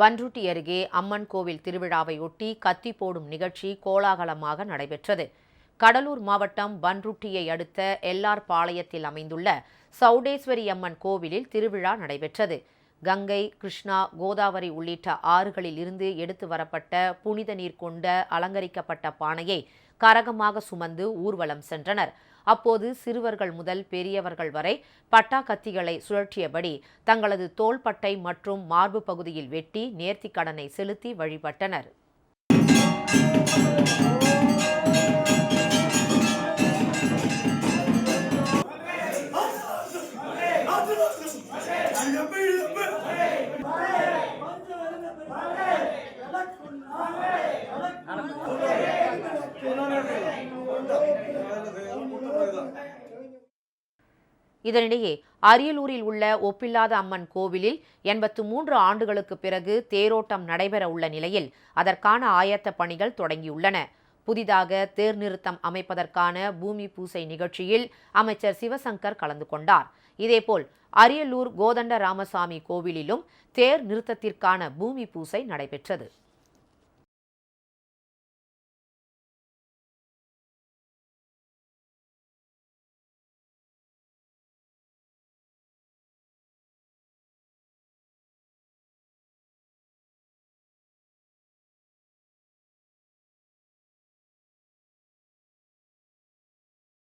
பன்ருட்டி அருகே அம்மன் கோவில் திருவிழாவையொட்டி கத்தி போடும் நிகழ்ச்சி கோலாகலமாக நடைபெற்றது. கடலூர் மாவட்டம் பன்ருட்டியை அடுத்த எல்ஆர் பாளையத்தில் அமைந்துள்ள சௌடேஸ்வரி அம்மன் கோவிலில் திருவிழா நடைபெற்றது. கங்கை கிருஷ்ணா கோதாவரி உள்ளிட்ட ஆறுகளில் இருந்து எடுத்து வரப்பட்ட புனித நீர் கொண்ட அலங்கரிக்கப்பட்ட பானையை கரகமாக சுமந்து ஊர்வலம் சென்றனர். அப்போது சிறுவர்கள் முதல் பெரியவர்கள் வரை பட்டா கத்திகளை சுழற்றியபடி தங்களது தோள்பட்டை மற்றும் மார்பு பகுதியில் வெட்டி நேர்த்திக் கடனை செலுத்தி வழிபட்டனர். இதனிடையே அரியலூரில் உள்ள ஒப்பில்லாத அம்மன் கோவிலில் எண்பத்து மூன்று ஆண்டுகளுக்கு பிறகு தேரோட்டம் நடைபெற உள்ள நிலையில் அதற்கான ஆயத்த பணிகள் தொடங்கியுள்ளன. புதிதாக தேர் நிறுத்தம் அமைப்பதற்கான பூமி பூசை நிகழ்ச்சியில் அமைச்சர் சிவசங்கர் கலந்து கொண்டார். இதேபோல் அரியலூர் கோதண்ட ராமசாமி கோவிலிலும் தேர் நிறுத்தத்திற்கான பூமி பூசை நடைபெற்றது.